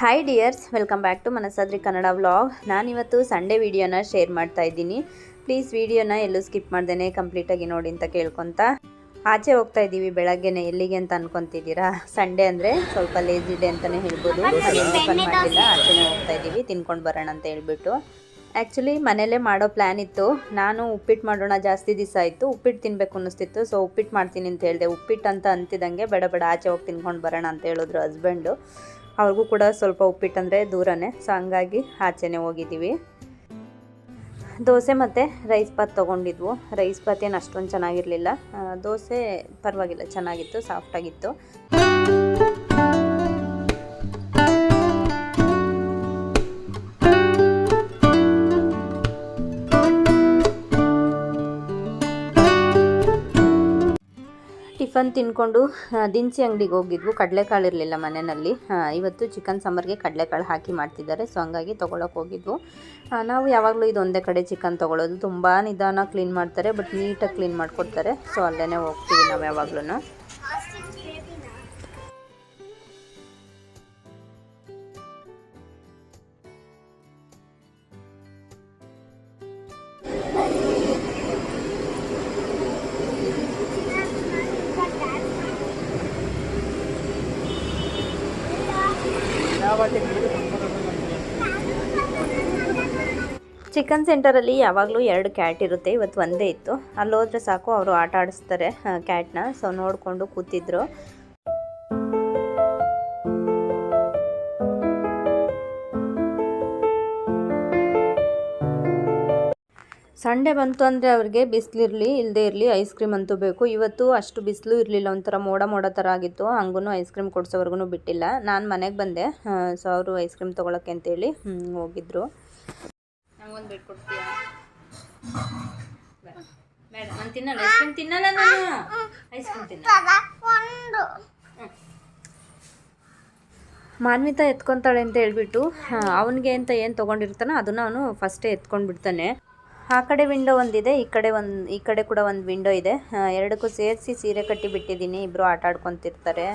Hi dears welcome back to Manasadri Kannada vlog ನಾನಿವತ್ತು Sunday ವಿಡಿಯೋನ share ಮಾಡ್ತಾ ಇದ್ದೀನಿ. ಪ್ಲೀಸ್ ವಿಡಿಯೋನ ಎಲ್ಲೂ ಸ್ಕಿಪ್ ಮಾಡ್ದೇನೆ ಕಂಪ್ಲೀಟಾಗಿ ನೋಡಿ ಅಂತ ಕೇಳ್ಕೊತ. ಆಚೆ ಹೋಗ್ತಾ ಇದ್ದೀವಿ ಬೆಳಗ್ಗೆನೆ. ಎಲ್ಲಿಗೆ ಅಂತ ಅನ್ಕೊಂತಿದ್ದೀರಾ? ಸಂಡೇ ಅಂದರೆ ಸ್ವಲ್ಪ ಲೇಜಿ ಡೇ ಅಂತಲೇ ಹೇಳ್ಬೋದು. ಮಾಡಿಲ್ಲ ಆಚೆನೇ ಹೋಗ್ತಾ ಇದ್ದೀವಿ. ತಿನ್ಕೊಂಡು ಬರೋಣ ಅಂತ ಹೇಳ್ಬಿಟ್ಟು. ಆ್ಯಕ್ಚುಲಿ ಮನೇಲೇ ಮಾಡೋ ಪ್ಲ್ಯಾನ್ ಇತ್ತು. ನಾನು ಉಪ್ಪಿಟ್ಟು ಮಾಡೋಣ ಜಾಸ್ತಿ ದಿವಸ ಆಯಿತು. ಉಪ್ಪಿಟ್ಟು ತಿನ್ನಬೇಕು ಅನ್ನಿಸ್ತಿತ್ತು. ಸೊ ಉಪ್ಪಿಟ್ಟು ಮಾಡ್ತೀನಿ ಅಂತ ಹೇಳಿದೆ. ಉಪ್ಪಿಟ್ಟು ಅಂತ ಅಂತಿದ್ದಂಗೆ ಬೇಡ ಬೇಡ. ಆಚೆ ಹೋಗಿ ತಿನ್ಕೊಂಡು ಬರೋಣ ಅಂತ ಹೇಳಿದ್ರು ಹಸ್ಬೆಂಡು ಅವ್ರಿಗೂ ಕೂಡ ಸ್ವಲ್ಪ ಉಪ್ಪಿಟ್ಟು ಅಂದರೆ ದೂರನೇ. ಸೊ ಹಂಗಾಗಿ ಆಚೆನೆ ಹೋಗಿದ್ದೀವಿ. ದೋಸೆ ಮತ್ತು ರೈಸ್ ಬಾತ್ ತೊಗೊಂಡಿದ್ವು. ರೈಸ್ ಬಾತ್ ಏನು ಅಷ್ಟೊಂದು ಚೆನ್ನಾಗಿರಲಿಲ್ಲ. ದೋಸೆ ಪರವಾಗಿಲ್ಲ, ಚೆನ್ನಾಗಿತ್ತು ಸಾಫ್ಟಾಗಿತ್ತು ಟಿಫನ್ ತಿನ್ಕೊಂಡು ದಿನಸಿ ಅಂಗಡಿಗೆ ಹೋಗಿದ್ವು. ಕಡಲೆಕಾಳು ಇರಲಿಲ್ಲ ಮನೆಯಲ್ಲಿ. ಇವತ್ತು ಚಿಕನ್ ಸಾಂಬಾರ್ಗೆ ಕಡಲೆಕಾಳು ಹಾಕಿ ಮಾಡ್ತಿದ್ದಾರೆ. ಸೊ ಹಂಗಾಗಿ ತೊಗೊಳಕ್ಕೆ ಹೋಗಿದ್ವು. ನಾವು ಯಾವಾಗಲೂ ಇದೊಂದೇ ಕಡೆ ಚಿಕನ್ ತೊಗೊಳ್ಳೋದು ತುಂಬ ನಿಧಾನ ಕ್ಲೀನ್ ಮಾಡ್ತಾರೆ ಬಟ್ ನೀಟಾಗಿ ಕ್ಲೀನ್ ಮಾಡಿಕೊಡ್ತಾರೆ. ಸೊ ಅಲ್ಲೇ ಹೋಗ್ತೀವಿ ನಾವು ಯಾವಾಗ್ಲೂ ಚಿಕನ್ ಸೆಂಟರಲ್ಲಿ ಯಾವಾಗಲೂ ಎರಡು ಕ್ಯಾಟ್ ಇರುತ್ತೆ, ಇವತ್ತು ಒಂದೇ ಇತ್ತು. ಅಲ್ಲಿ ಹೋದ್ರೆ ಸಾಕು, ಅವರು ಆಟ ಆಡಿಸ್ತಾರೆ ಕ್ಯಾಟ್ನ. ಸೊ ನೋಡಿಕೊಂಡು ಕೂತಿದ್ರು. ಸಂಡೇ ಬಂತು ಅಂದರೆ ಅವ್ರಿಗೆ ಬಿಸಿಲಿರಲಿ ಇಲ್ಲದೇ ಇರಲಿ ಐಸ್ ಕ್ರೀಮ್ ಅಂತೂ ಬೇಕು. ಇವತ್ತು ಅಷ್ಟು ಬಿಸಿಲು ಇರಲಿಲ್ಲ, ಒಂಥರ ಮೋಡ ಮೋಡ ಥರ ಆಗಿತ್ತು. ಹಂಗೂ ಐಸ್ ಕ್ರೀಮ್ ಕೊಡ್ಸೋವರೆಗೂ ಬಿಟ್ಟಿಲ್ಲ. ನಾನು ಮನೆಗೆ ಬಂದೆ ಸೊ, ಅವರು ಐಸ್ ಕ್ರೀಮ್ ತೊಗೊಳಕ್ಕೆ ಅಂತೇಳಿ ಹೋಗಿದ್ರು. ನಂಗೊಂದು ಬಿಟ್ಟು ಕೊಡ್ತೀಯ ಬೇಡ, ನಾನು ತಿನ್ನಲ್ಲ, ಐಸ್ ತಿನ್ನಲ್ಲ ನಾನು. ಐಸ್ ಕ್ರೀಮ್ ಮಾನ್ವಿತಾ ಎತ್ಕೊತಾಳೆ ಅಂತ ಹೇಳ್ಬಿಟ್ಟು ಅವನಿಗೆ ಅಂತ ಏನು ತೊಗೊಂಡಿರ್ತಾನೋ ಅದನ್ನು ಅವನು ಫಸ್ಟೇ ಎತ್ಕೊಂಡು ಬಿಡ್ತಾನೆ. ಆ ಕಡೆ ವಿಂಡೋ ಒಂದಿದೆ, ಈ ಕಡೆ ಒಂದು, ಈ ಕಡೆ ಕೂಡ ಒಂದು ವಿಂಡೋ ಇದೆ. ಎರಡಕ್ಕೂ ಸೇರಿಸಿ ಸೀರೆ ಕಟ್ಟಿ ಬಿಟ್ಟಿದ್ದೀನಿ ಇಬ್ಬರು ಆಟ ಆಡ್ಕೊತಿರ್ತಾರೆ.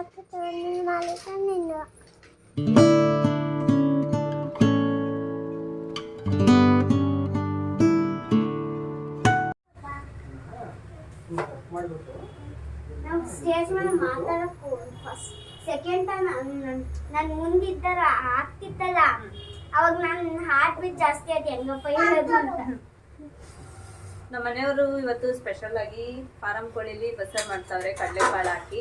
ಹಾಕ್ತಾರೆ ನಿನ್ನ ಮಾಲೀಕ ನಾವು ಸ್ಟೇಜ್ ಮೇಲೆ ಮಾತಾಡಕ್ಕೂ ಫಸ್ಟ್ ಸೆಕೆಂಡ್ ಟೈಮ್ ನನ್ನ ಮುಂದಿದ್ದರ ಆಗ್ತಿತ್ತಲ್ಲ ಅವಾಗ ನನ್ನ ಹಾರ್ಟ್ ಬೀಟ್ ಜಾಸ್ತಿ ಆಯ್ತು ಹೆಂಗಪ್ಪ ಹೇಳೋದು ಅಂತ ನಮ್ಮ ಮನೆಯವರು ಇವತ್ತು ಸ್ಪೆಷಲ್ ಆಗಿ ಫಾರಂ ಕೋಳಿಲಿ ಬಸ್ಸಾರು ಮಾಡ್ತಾವ್ರೆ, ಕಡಲೆಕಾಳು ಹಾಕಿ.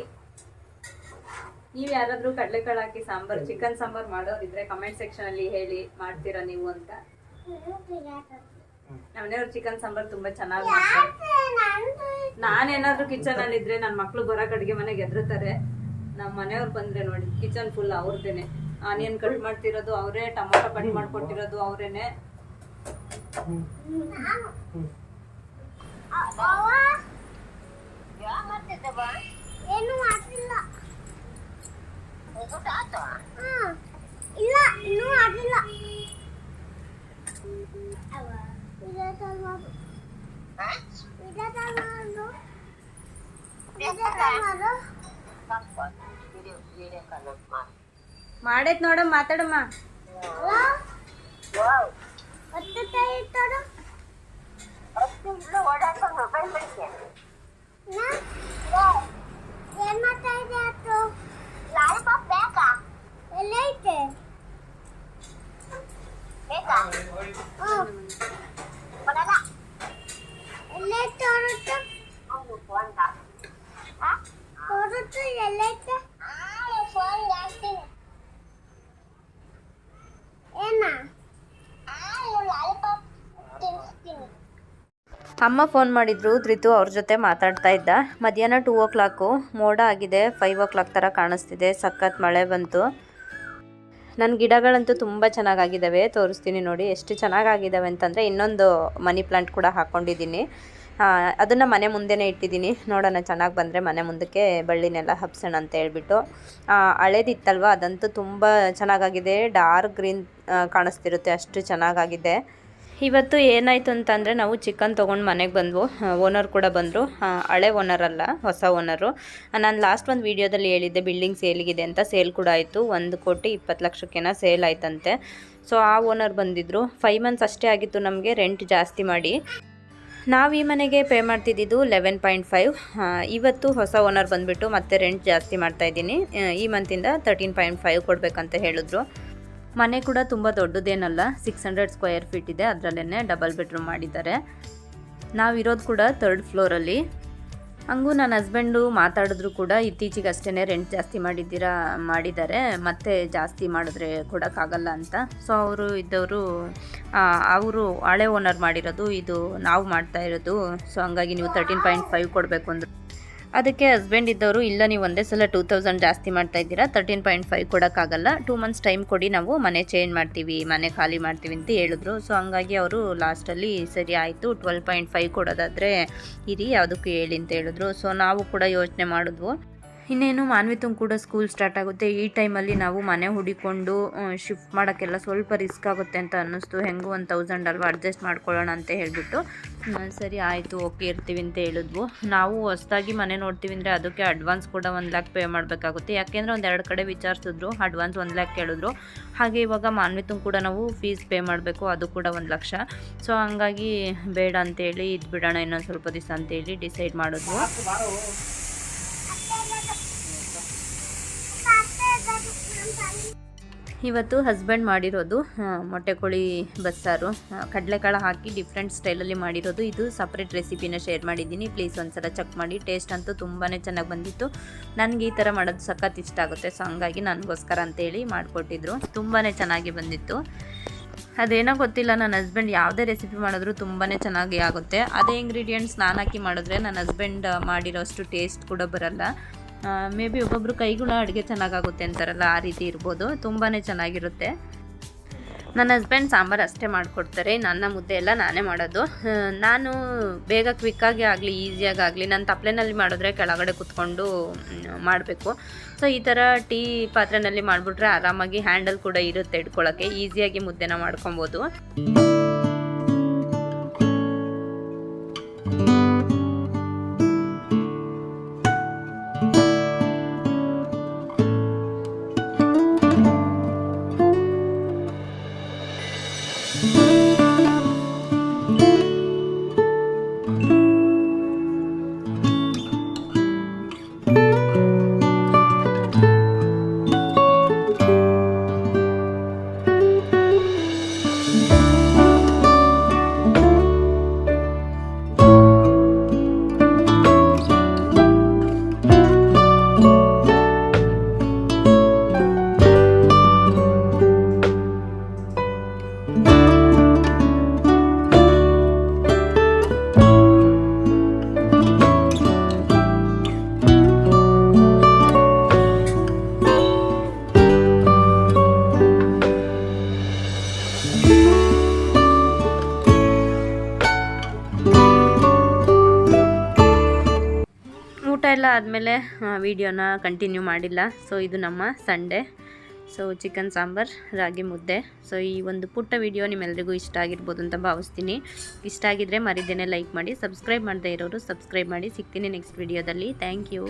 ನೀವು ಯಾರಾದ್ರೂ ಕಡಲೆಕಾಳು ಹಾಕಿ ಸಾಂಬಾರ್ ಚಿಕನ್ ಸಾಂಬಾರ್ ಮಾಡೋರಿದ್ರೆ ಕಮೆಂಟ್ ಸೆಕ್ಷನ್ ಅಲ್ಲಿ ಹೇಳಿ ಮಾಡ್ತೀರಾ ನೀವು ಅಂತ. ನಮ್ಮ ಮನೆಯವ್ರು ಚಿಕನ್ ಸಾಂಬಾರ್ ತುಂಬಾ ಚೆನ್ನಾಗಿ ಮಾಡ್ತಾರೆ. ನಾನೇನಾದ್ರೂ ಕಿಚನ್ ಅಲ್ಲಿ ಇದ್ರೆ ನನ್ನ ಮಕ್ಳು ಬರೋಕ್ ಅಡ್ಗೆ ಮನೆಗೆ ಎದ್ರುತ್ತಾರೆ. ನಮ್ಮ ಮನೆಯವ್ರು ಬಂದ್ರೆ ನೋಡಿ ಕಿಚನ್ ಫುಲ್ ಅವ್ರದ್ದೇನೆ ಆನಿಯನ್ ಕಟ್ ಮಾಡ್ತಿರೋದು ಅವರೇ ಟೊಮೊಟೊ ಕಟ್ ಮಾಡ್ಕೊಟ್ಟಿರೋದು ಅವರೇನೆ. ಏನು ಮಾಡ್ತಿಲ್ಲ. ಇಲ್ಲ ಇನ್ನೂ ಆಗಿಲ್ಲ. ಮಾಡೈತ್ ನೋಡಮ್ಮ ಮಾತಾಡಮ್ಮ ಅಲ್ಲ? ಹೊಟ್ಟೆ ತಾಯಿ ಇಟ್ಟೋಡು. ನಾ? ಏನ್ ಮಾಡ್ತಾ ಇದೆ ಆತು? ಎಲ್ಲೈತೆ? ಹ್ಮ್. ಎಲ್ಲೈತೆ ಹೊರತು? ಹೊರತು ಎಲ್ಲೈತೆ? ಏನ ಅಮ್ಮ ಫೋನ್ ಮಾಡಿದ್ರು ಧೃತು ಅವ್ರ ಜೊತೆ ಮಾತಾಡ್ತಾ ಇದ್ದ ಮಧ್ಯಾಹ್ನ ಟೂ ಓ ಕ್ಲಾಕು ಮೋಡ ಆಗಿದೆ ಫೈವ್ ಓ ಕ್ಲಾಕ್ ಥರ ಕಾಣಿಸ್ತಿದೆ ಸಖತ್ ಮಳೆ ಬಂತು ನನ್ನ ಗಿಡಗಳಂತೂ ತುಂಬ ಚೆನ್ನಾಗಾಗಿದ್ದಾವೆ ತೋರಿಸ್ತೀನಿ ನೋಡಿ ಎಷ್ಟು ಚೆನ್ನಾಗಾಗಿದ್ದಾವೆ ಅಂತಂದರೆ ಇನ್ನೊಂದು ಮನಿ ಪ್ಲಾಂಟ್ ಕೂಡ ಹಾಕ್ಕೊಂಡಿದ್ದೀನಿ ಅದನ್ನು ಮನೆ ಮುಂದೆನೇ ಇಟ್ಟಿದ್ದೀನಿ. ನೋಡೋಣ ಚೆನ್ನಾಗಿ ಬಂದರೆ ಮನೆ ಮುಂದಕ್ಕೆ ಬಳ್ಳಿನೆಲ್ಲ ಹಬ್ಸೋಣ ಅಂತ ಹೇಳ್ಬಿಟ್ಟು. ಹಳೇದಿತ್ತಲ್ವ? ಅದಂತೂ ತುಂಬ ಚೆನ್ನಾಗಾಗಿದೆ. ಡಾರ್ಕ್ ಗ್ರೀನ್ ಕಾಣಿಸ್ತಿರುತ್ತೆ. ಅಷ್ಟು ಚೆನ್ನಾಗಾಗಿದೆ. ಇವತ್ತು ಏನಾಯಿತು ಅಂತಂದರೆ ನಾವು ಚಿಕನ್ ತೊಗೊಂಡು ಮನೆಗೆ ಬಂದ್ವು. ಓನರ್ ಕೂಡ ಬಂದರು. ಹಳೆ ಓನರ್ ಅಲ್ಲ, ಹೊಸ ಓನರು ನಾನು ಲಾಸ್ಟ್ ಒಂದು ವೀಡಿಯೋದಲ್ಲಿ ಹೇಳಿದ್ದೆ ಬಿಲ್ಡಿಂಗ್ ಸೇಲಿಗಿದೆ ಅಂತ. ಸೇಲ್ ಕೂಡ ಆಯಿತು. ಒಂದು ಕೋಟಿ ಇಪ್ಪತ್ತು ಲಕ್ಷಕ್ಕೇನ ಸೇಲ್ ಆಯ್ತಂತೆ. ಸೊ ಆ ಓನರ್ ಬಂದಿದ್ದರು ಫೈವ್ ಮಂತ್ಸ್ ಅಷ್ಟೇ ಆಗಿತ್ತು ನಮಗೆ ರೆಂಟ್ ಜಾಸ್ತಿ ಮಾಡಿ. ನಾವು ಈ ಮನೆಗೆ ಪೇ ಮಾಡ್ತಿದ್ದಿದ್ದು ಲೆವೆನ್ ಪಾಯಿಂಟ್ ಫೈವ್ ಇವತ್ತು ಹೊಸ ಓನರ್ ಬಂದುಬಿಟ್ಟು ಮತ್ತೆ ರೆಂಟ್ ಜಾಸ್ತಿ ಮಾಡ್ತಾಯಿದ್ದೀನಿ ಈ ಮಂತಿಂದ ತರ್ಟೀನ್ ಪಾಯಿಂಟ್ ಫೈವ್ ಕೊಡಬೇಕಂತ ಹೇಳಿದ್ರು. ಮನೆ ಕೂಡ ತುಂಬ ದೊಡ್ಡದೇನಲ್ಲ ಸಿಕ್ಸ್ ಹಂಡ್ರೆಡ್ ಸ್ಕ್ವೇರ್ ಫೀಟ್ ಇದೆ ಅದರಲ್ಲೇ ಡಬಲ್ ಬೆಡ್ರೂಮ್ ಮಾಡಿದ್ದಾರೆ. ನಾವಿರೋದು ಕೂಡ ತರ್ಡ್ ಫ್ಲೋರಲ್ಲಿ ಹಂಗೂ ನನ್ನ ಹಸ್ಬೆಂಡು ಮಾತಾಡಿದ್ರು ಕೂಡ ಇತ್ತೀಚೆಗೆ ಅಷ್ಟೇ ರೆಂಟ್ ಜಾಸ್ತಿ ಮಾಡಿದ್ದೀರಾ, ಮಾಡಿದ್ದಾರೆ, ಮತ್ತೆ ಜಾಸ್ತಿ ಮಾಡಿದ್ರೆ ಕೊಡೋಕ್ಕಾಗಲ್ಲ ಅಂತ. ಸೊ ಅವರು ಇದ್ದವರು ಅವರು ಹಳೆ ಓನರ್ ಮಾಡಿರೋದು, ಇದು ನಾವು ಮಾಡ್ತಾ ಇರೋದು. ಸೊ ಹಂಗಾಗಿ ನೀವು ತರ್ಟೀನ್ ಪಾಯಿಂಟ್ ಫೈವ್ ಕೊಡಬೇಕು ಅಂದರು. ಅದಕ್ಕೆ ಹಸ್ಬೆಂಡ್ ಇದ್ದವರು, ಇಲ್ಲ ನೀವು ಒಂದೇ ಸಲ ಟೂ ತೌಸಂಡ್ ಜಾಸ್ತಿ ಮಾಡ್ತಾ ಇದ್ದೀರಾ ತರ್ಟೀನ್ ಪಾಯಿಂಟ್ ಫೈವ್ ಕೊಡೋಕ್ಕಾಗಲ್ಲ. ಟೂ ಮಂತ್ಸ್ ಟೈಮ್ ಕೊಡಿ, ನಾವು ಮನೆ ಚೇಂಜ್ ಮಾಡ್ತೀವಿ, ಮನೆ ಖಾಲಿ ಮಾಡ್ತೀವಿ ಅಂತ ಹೇಳಿದ್ರು. ಸೊ ಹಂಗಾಗಿ ಅವರು ಲಾಸ್ಟಲ್ಲಿ ಸರಿ ಆಯಿತು ಟ್ವೆಲ್ ಪಾಯಿಂಟ್ ಫೈವ್ ಕೊಡೋದಾದರೆ ಇರಿ, ಯಾವುದಕ್ಕೂ ಹೇಳಿ ಅಂತ ಹೇಳಿದ್ರು. ಸೊ ನಾವು ಕೂಡ ಯೋಚನೆ ಮಾಡಿದ್ವು. ಇನ್ನೇನು ಮಾನ್ವಿತಂಗೆ ಕೂಡ ಸ್ಕೂಲ್ ಸ್ಟಾರ್ಟ್ ಆಗುತ್ತೆ. ಈ ಟೈಮಲ್ಲಿ ನಾವು ಮನೆ ಹುಡಿಕೊಂಡು ಶಿಫ್ಟ್ ಮಾಡೋಕ್ಕೆಲ್ಲ ಸ್ವಲ್ಪ ರಿಸ್ಕ್ ಆಗುತ್ತೆ ಅಂತ ಅನ್ನಿಸ್ತು. ಹೆಂಗೂ ಒಂದು ತೌಸಂಡ್ ಅಲ್ವಾ ಅಡ್ಜಸ್ಟ್ ಮಾಡ್ಕೊಳ್ಳೋಣ ಅಂತ ಹೇಳಿಬಿಟ್ಟು ಸರಿ ಆಯಿತು ಓಕೆ ಇರ್ತೀವಿ ಅಂತ ಹೇಳಿದ್ವು. ನಾವು ಹೊಸ್ದಾಗಿ ಮನೆ ನೋಡ್ತೀವಿ ಅಂದರೆ ಅದಕ್ಕೆ ಅಡ್ವಾನ್ಸ್ ಕೂಡ ಒಂದು ಲ್ಯಾಕ್ ಪೇ ಮಾಡಬೇಕಾಗುತ್ತೆ. ಯಾಕೆಂದರೆ ಒಂದು ಎರಡು ಕಡೆ ವಿಚಾರಿಸಿದ್ರು ಅಡ್ವಾನ್ಸ್ ಒಂದು ಲ್ಯಾಕ್ ಕೇಳಿದ್ರು. ಹಾಗೆ ಇವಾಗ ಮಾನ್ವಿತಂಗೆ ಕೂಡ ನಾವು ಫೀಸ್ ಪೇ ಮಾಡಬೇಕು, ಅದು ಕೂಡ ಒಂದು ಲಕ್ಷ. ಸೊ ಹಂಗಾಗಿ ಬೇಡ ಅಂತೇಳಿ ಇದು ಬಿಡೋಣ ಇನ್ನೊಂದು ಸ್ವಲ್ಪ ದಿವಸ ಅಂತೇಳಿ ಡಿಸೈಡ್ ಮಾಡಿದ್ವು. ಇವತ್ತು ಹಸ್ಬೆಂಡ್ ಮಾಡಿರೋದು ಮೊಟ್ಟೆ ಕೋಳಿ ಬಸ್ಸಾರು. ಕಡಲೆಕಾಳು ಹಾಕಿ ಡಿಫ್ರೆಂಟ್ ಸ್ಟೈಲಲ್ಲಿ ಮಾಡಿರೋದು. ಇದು ಸಪ್ರೇಟ್ ರೆಸಿಪಿನ ಶೇರ್ ಮಾಡಿದ್ದೀನಿ. ಪ್ಲೀಸ್ ಒಂದ್ಸಲ ಚೆಕ್ ಮಾಡಿ. ಟೇಸ್ಟ್ ಅಂತೂ ತುಂಬಾ ಚೆನ್ನಾಗಿ ಬಂದಿತ್ತು. ನನಗೆ ಈ ಥರ ಮಾಡೋದು ಸಖತ್ ಇಷ್ಟ ಆಗುತ್ತೆ. ಸೊ ಹಂಗಾಗಿ ನನಗೋಸ್ಕರ ಅಂತೇಳಿ ಮಾಡಿಕೊಟ್ಟಿದ್ರು. ತುಂಬಾ ಚೆನ್ನಾಗಿ ಬಂದಿತ್ತು. ಅದೇನೋ ಗೊತ್ತಿಲ್ಲ, ನನ್ನ ಹಸ್ಬೆಂಡ್ ಯಾವುದೇ ರೆಸಿಪಿ ಮಾಡಿದ್ರು ತುಂಬಾ ಚೆನ್ನಾಗಿ ಆಗುತ್ತೆ. ಅದೇ ಇಂಗ್ರೀಡಿಯೆಂಟ್ಸ್ ನಾನು ಹಾಕಿ ಮಾಡಿದ್ರೆ ನನ್ನ ಹಸ್ಬೆಂಡ್ ಮಾಡಿರೋಷ್ಟು ಟೇಸ್ಟ್ ಕೂಡ ಬರಲ್ಲ. ಮೇ ಬಿ ಒಬ್ಬೊಬ್ರು ಕೈಗುಣ ಅಡುಗೆ ಚೆನ್ನಾಗಾಗುತ್ತೆ ಅಂತಾರಲ್ಲ, ಆ ರೀತಿ ಇರ್ಬೋದು. ತುಂಬಾ ಚೆನ್ನಾಗಿರುತ್ತೆ. ನನ್ನ ಹಸ್ಬೆಂಡ್ ಸಾಂಬಾರು ಅಷ್ಟೇ ಮಾಡಿಕೊಡ್ತಾರೆ. ನನ್ನ ಮುದ್ದೆ ಎಲ್ಲ ನಾನೇ ಮಾಡೋದು. ನಾನು ಬೇಗ ಕ್ವಿಕ್ಕಾಗಿ ಆಗಲಿ ಈಸಿಯಾಗಿ ಆಗಲಿ, ನಾನು ತಪ್ಪಲೆನಲ್ಲಿ ಮಾಡಿದ್ರೆ ಕೆಳಗಡೆ ಕುತ್ಕೊಂಡು ಮಾಡಬೇಕು. ಸೊ ಈ ಥರ ಟೀ ಪಾತ್ರೆನಲ್ಲಿ ಮಾಡಿಬಿಟ್ರೆ ಆರಾಮಾಗಿ ಹ್ಯಾಂಡಲ್ ಕೂಡ ಇರುತ್ತೆ ಇಟ್ಕೊಳ್ಳೋಕ್ಕೆ ಈಸಿಯಾಗಿ ಮುದ್ದೆನ ಮಾಡ್ಕೊಬೋದು. ಊಟ ಎಲ್ಲ ಆದಮೇಲೆ ವಿಡಿಯೋನ ಕಂಟಿನ್ಯೂ ಮಾಡಿಲ್ಲ. ಸೊ ಇದು ನಮ್ಮ Sunday so chicken sambar, ragi mudde. So ಈ ಒಂದು ಪುಟ್ಟ ವಿಡಿಯೋ ನಿಮ್ಮೆಲ್ಲರಿಗೂ ಇಷ್ಟ ಆಗಿರ್ಬೋದು ಅಂತ ಭಾವಿಸ್ತೀನಿ. ಇಷ್ಟ ಆಗಿದ್ರೆ ಮರಿದೇನೆ ಲೈಕ್ ಮಾಡಿ ಸಬ್ಸ್ಕ್ರೈಬ್ ಮಾಡದೇ ಇರೋರು ಸಬ್ಸ್ಕ್ರೈಬ್ ಮಾಡಿ. ಸಿಗ್ತೀನಿ ನೆಕ್ಸ್ಟ್ ವಿಡಿಯೋದಲ್ಲಿ. Thank you